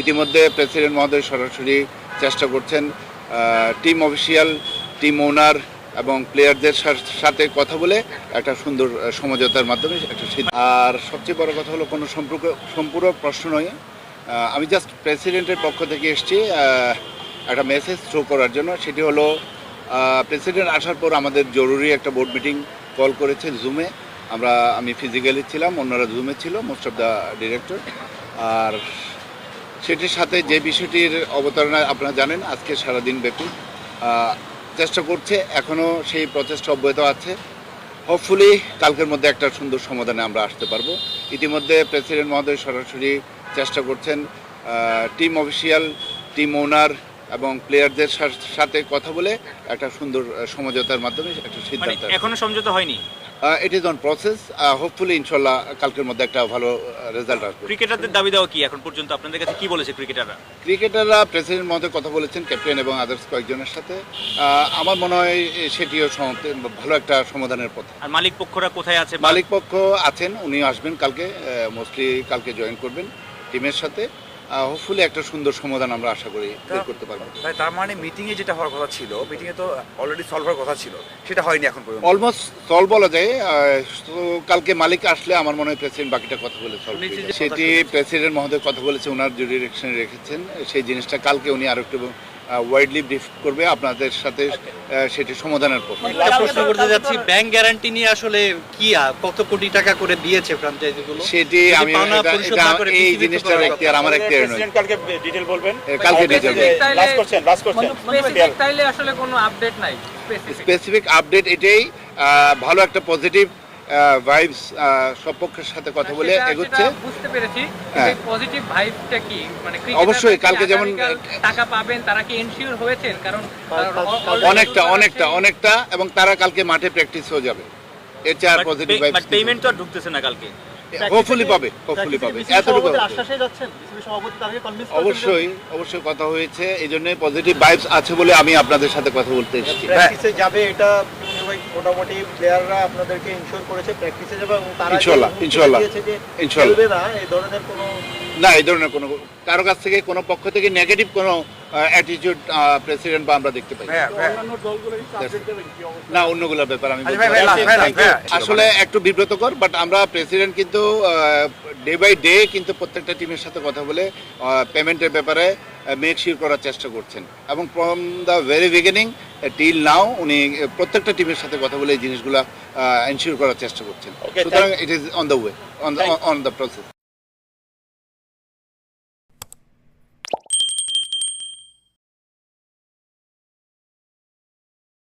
ইতিমধ্যে প্রেসিডেন্ট মহোদয় সরাসরি চেষ্টা করছেন টিম অফিসিয়াল, টিম ওনার এবং প্লেয়ারদের সাথে কথা বলে একটা সুন্দর সমঝোতার মাধ্যমে একটা আর সবচেয়ে বড় কথা হলো কোনো সম্পর্ক সম্পূরক প্রশ্ন নয়। আমি জাস্ট প্রেসিডেন্টের পক্ষ থেকে এসেছি একটা মেসেজ থ্রো করার জন্য। সেটি হলো প্রেসিডেন্ট আসার পর আমাদের জরুরি একটা বোর্ড মিটিং কল করেছে জুমে আমরা, আমি ফিজিক্যালি ছিলাম, অন্যরা জুমে ছিল মোস্ট অফ দ্য ডিরেক্টর আর সেটির সাথে যে বিষয়টির অবতারণা আপনারা জানেন, আজকে সারাদিন ব্যাপী চেষ্টা করছে এখনও সেই প্রচেষ্টা অব্যাহত আছে। হোপফুলি কালকের মধ্যে একটা সুন্দর সমাধানে আমরা আসতে পারব। ইতিমধ্যে প্রেসিডেন্ট মহোদয় সরাসরি চেষ্টা করছেন টিম অফিসিয়াল, টিম ওনার এবং প্লেয়ারদের সাথে কথা বলে একটা সুন্দর সমঝোতার মাধ্যমে একটা মানে সিদ্ধান্ত এখনও সমঝোতা হয়নি? It is on process hopefully ইনশাল্লাহ কালকের মধ্যে একটা ভালো রেজাল্ট আসবে। ক্রিকেটারদের দাবি দেওয়া কি এখন পর্যন্ত? আপনাদের কাছে কি বলেছে ক্রিকেটাররা? ক্রিকেটাররা প্রেসিডেন্ট মহোদয় কথা বলেছেন ক্যাপ্টেন এবং আদার্স কয়েকজনের সাথে। আমার মনে হয় সেটিও ভালো একটা সমাধানের পথ। আর মালিক পক্ষরা কোথায় আছে? মালিক পক্ষ আছেন উনি আসবেন কালকে মোস্টলি কালকে জয়েন করবেন টিমের সাথে। হোপফুলি একটা সুন্দর সমাধান আমরা আশা করি বের করতে পারব। তাই তার মানে মিটিং এ যেটা হওয়ার কথা ছিল মিটিং এ তো অলরেডি সলভ হওয়ার কথা ছিল সেটা হয়নি এখন পর্যন্ত। অলমোস্ট সলভ বলা যায় আহ, তো কালকে মালিক আসলে আমার মনে হয় প্রেসিডেন্ট বাকিটা কথা বলে সলভ যে সেটি প্রেসিডেন্ট মহোদয় কথা বলেছে ওনার যে ডিরেকশনে রেখেছেন সেই জিনিসটা কালকে উনি আরেকটু একটু ওয়াইডলি ব্রিফ করবে আপনাদের সাথে সেটি সমাধানের লাস্ট প্রশ্ন করতে যাচ্ছি ব্যাংক গ্যারান্টি নিয়ে আসলে কি কত কোটি টাকা করে দিয়েছে ফ্র্যাঞ্চাইজি গুলো সেটি আমি এই জিনিসটার এখতিয়ার আমার এখতিয়ার নয়। কালকে ডিটেল বলবেন? কালকে আর last question, last question. Specific তাইলে আসলে কোনো আপডেট নাই স্পেসিফিক স্পেসিফিক আপডেট এটাই আহ, ভালো একটা পজিটিভ ভাইবস সব পক্ষের সাথে কথা বলে এগোচ্ছে। বুঝতে পেরেছি হ্যাঁ। পজিটিভ ভাইবটা কি? মানে অবশ্যই, কালকে যেমন- টাকা পাবেন তারা কি এনশিওর হয়েছেন? কারণ অনেকটা অনেকটা অনেকটা এবং তারা কালকে মাঠে প্র্যাকটিস হয়ে যাবে। এর চেয়ে আর পজিটিভ বাট ভাইবস পেমেন্ট তো ঢুকতেছে না কালকে। হোপফুলি পাবে হোপফুলি পাবে। এতটুকু অবশ্যই অবশ্যই কথা হয়েছে এই জন্য পজিটিভ ভাইবস আছে বলে আমি আপনাদের সাথে কথা বলতে এসেছি। প্র্যাকটিসে যাবে এটা মোটামুটি প্লেয়াররা আপনাদেরকে ইনশোর করেছে প্র্যাকটিসে যাবে এবং তারা যে ইনশাল্লাহ। খেলবে না এই ধরনের কোনো না এই ধরনের কোনো কারও কাছ থেকে কোনো পক্ষ থেকে নেগেটিভ কোনো অ্যাটিটিউড প্রেসিডেন্ট বা আমরা দেখতে পাই না। অন্যগুলোর ব্যাপার আমি আচ্ছা। আসলে একটু বিব্রতকর বাট আমরা প্রেসিডেন্ট কিন্তু ডে বাই ডে কিন্তু প্রত্যেকটা টিমের সাথে কথা বলে পেমেন্টের ব্যাপারে মেক শিওর করার চেষ্টা করছেন এবং from the very beginning till now উনি প্রত্যেকটা টিমের সাথে কথা বলে এই জিনিসগুলো এনশিওর করার চেষ্টা করছেন। সুতরাং it is on the way on the process